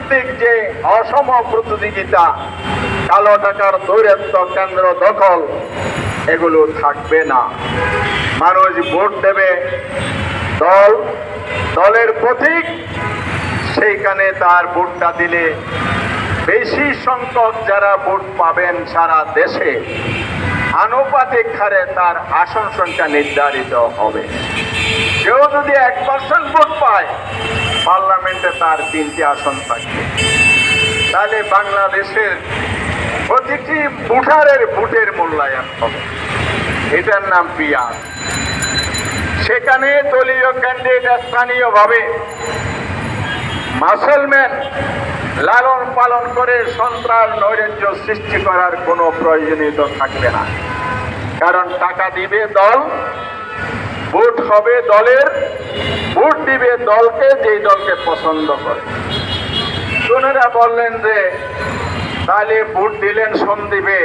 ভিত্তিক যে অসম প্রতিযোগিতা, কালো টাকার দৌরাত্ম কেন্দ্র দখল, এগুলো থাকবে না। মানুষ ভোট দেবে। দল, দলের প্রতীক, সেইখানে তার ভোটটা দিলে বেশি সংখ্যক যারা ভোট পাবেন সারা দেশে, আনুপাতিক হারে তার আসন সংখ্যা নির্ধারিত হবে। কেউ যদি এক পার্সেন্ট ভোট পায় পার্লামেন্টে তার তিনটি আসন থাকবে। তাহলে বাংলাদেশের প্রতিটি ভোটারের ভোটের মূল্যায়ন হবে। এটার নাম পিয়ার সেখানে দলীয় ক্যান্ডিডেট স্থানীয়ভাবে মাসলম্যান লালন পালন করে সন্ত্রাস, নৈরাজ্য সৃষ্টি করার কোনো প্রয়োজনীয়তা থাকবে না। কারণ টাকা দিবে দল, ভোট হবে দলের ভোট দিবে দলকে, যেই দলকে পছন্দ করে। ওনারা বললেন যে, তাহলে ভোট দিলেন সন্দীপে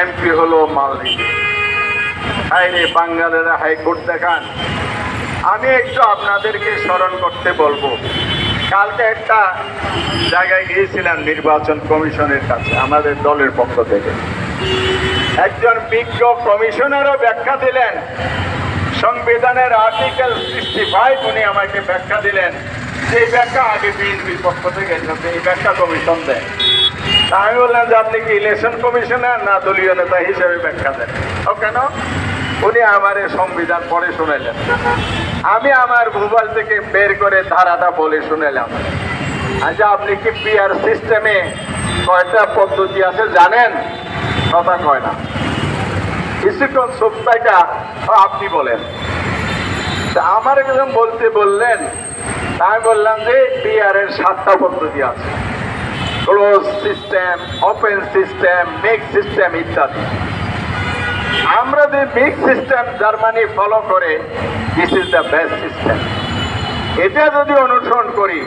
এমপি হলো মালদ্বীপে। হাইরে বাঙ্গালেরা হাইকোর্ট দেখান। আমি একটু আপনাদেরকে স্মরণ করতে বলব। কালকে একটা জায়গায় গিয়েছিলাম নির্বাচন কমিশনের কাছে, আমাদের দলের পক্ষ থেকে। একজন বিজ্ঞ কমিশনারও ব্যাখ্যা দিলেন সংবিধানের আর্টিকেল সিক্সটি ফাইভ উনি আমাকে ব্যাখ্যা দিলেন। সেই ব্যাখ্যা আগে বিএনপির পক্ষ থেকে এই ব্যাখ্যা কমিশন তা আমি বললাম যে আপনি কি ইলেকশন কমিশনার না দলীয় নেতা হিসেবে ব্যাখ্যা দেন? ও কেন? উনি আমার সংবিধান পড়ে শুনেলেন আমি আমার মোবাইল থেকে বের করে ধারাটা বলে শুনেলাম আচ্ছা আপনি কি পিআর সিস্টেমে কয়টা পদ্ধতি আছে জানেন? কথা কয় না। কিছুক্ষণ সপ্তাহটা আপনি বলেন। আমার একজন বলতে বললেন আমি বললাম যে পিআর এর সাতটা পদ্ধতি আছে। Close system open system mix system ইত্যাদি। আমরা যে মিক্স সিস্টেম জার্মানি ফলো করে this is the best system এটা যদি অনুসরণ করি,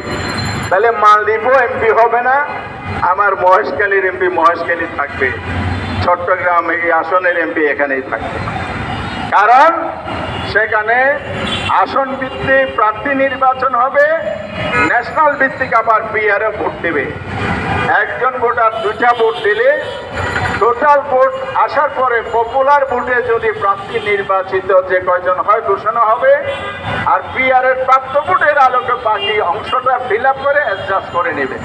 তাহলে মালদ্বীপও এমপি হবে না, আমার মহেশখালীর এমপি মহেশখালী থাকবে। চট্টগ্রাম এই আসনের এমপি এখানেই থাকবে। কারণ সেখানে আসন ভিত্তিক প্রার্থী নির্বাচন হবে ন্যাশনাল ভিত্তিক আবার বিহারে ভোট দেবে। একজন ভোটার দুটা ভোট দিলে টোটাল ভোট আসার পরে পপুলার ভোটে যদি প্রার্থী নির্বাচিত যে কয়জন হয় ঘোষণা হবে। আর পিআর এর প্রাপ্ত ভোটের আলোকে বাকি অংশটা ফিল আপ করে অ্যাডজাস্ট করে নেবে।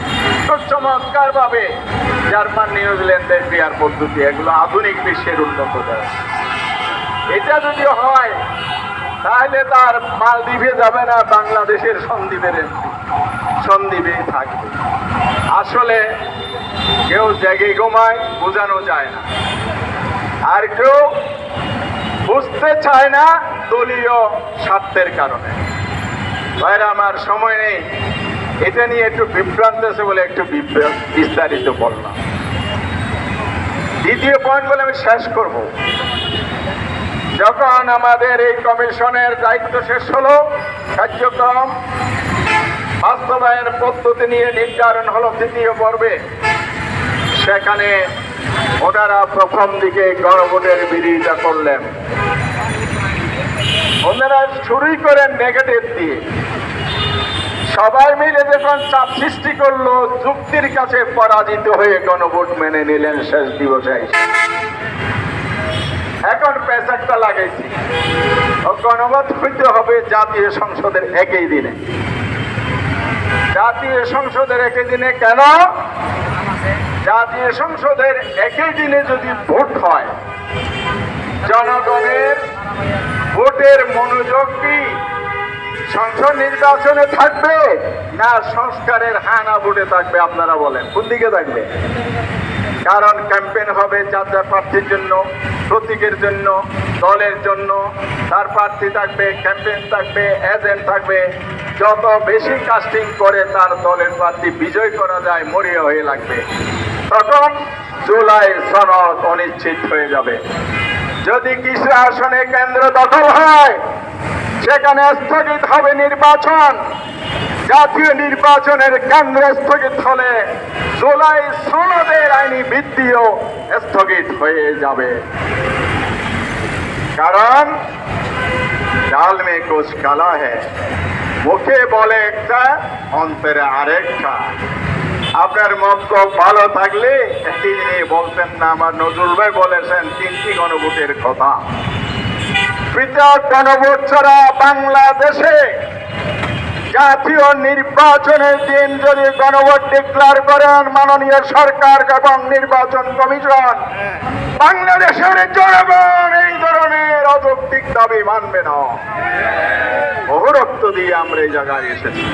তো চমৎকারভাবে জার্মান, নিউজিল্যান্ডের পিআর পদ্ধতি, এগুলো আধুনিক বিশ্বের উন্নত এটা যদি হয়, তাহলে তার মালদ্বীপে যাবে না, বাংলাদেশের সন্দ্বীপের সন্দ্বীপেই থাকবে। আসলে কেউ জেগে ঘুমায়, বোঝানো যায় না। আর কেউ বুঝতে চায় না দলীয় স্বার্থের কারণে। ভাইরা, আমার সময় নেই। এটা নিয়ে একটু বিভ্রান্ত আছে বলে একটু বিস্তারিত বললাম। দ্বিতীয় পয়েন্ট বলে আমি শেষ করব। যখন আমাদের এই কমিশনের দায়িত্ব শেষ হলো, কার্যক্রম বাস্তবায়ন পদ্ধতি নিয়ে নির্ধারণ হলো তৃতীয় পর্বে। সেখানে ওনারা প্রথম দিকে গণভোটের বিরোধিতা করলেন। ওনারা শুরুই করেন নেগেটিভ দিয়ে। সবাই মিলে যখন চাপ সৃষ্টি করল, যুক্তির কাছে পরাজিত হয়ে গণভোট মেনে নিলেন শেষ দিবসে এখন পেশারটা লাগাইছি। গণভোট হইতে হবে জাতীয় সংসদের একই দিনে। জাতীয় সংসদের একই দিনে কেন? জাতীয় সংসদের একই দিনে যদি ভোট হয়, জনগণের ভোটের মনোযোগ কি সংসদ নির্বাচনে থাকবে না সংস্কারের হানা ভোটে থাকবে, আপনারা বলেন, কোন দিকে থাকবে? কারণ ক্যাম্পেন হবে যার যার প্রার্থীর জন্য, প্রতীকের জন্য, দলের জন্য, তার প্রার্থী থাকবে ক্যাম্পেন থাকবে, এজেন্ট থাকবে, যত বেশি কাস্টিং করে তার দলের প্রার্থী বিজয় করা যায়, মরিয়া হয়ে লাগবে। তখন জুলাই সনদ অনিশ্চিত হয়ে যাবে। যদি কিছু আসনে কেন্দ্র দখল হয়, সেখানে স্থগিত হবে নির্বাচন। জাতীয় নির্বাচনের কেন্দ্র স্থগিত হলে জুলাই সনদের আইনি ভিত্তিও স্থগিত হয়ে যাবে। কারণ, ডাল মে কুছ কালা है মুখে বলে একটা, অন্তরে আরেকটা। আপনার মত খুব ভালো থাকলে তিনি বলতেন না, আমার নজরুল ভাই বলেছেন, তিনটি গণভোটের কথা। পৃথক গণভোট ছাড়া বাংলাদেশে জাতীয় নির্বাচনের দিন যদি গণভোট ডিক্লার করেন, মাননীয় সরকার এবং নির্বাচন কমিশন, বাংলাদেশের জনগণ এই ধরনের অযৌক্তিক দাবি মানবে না। বহু দিয়ে আমরা এই জায়গায় এসেছি।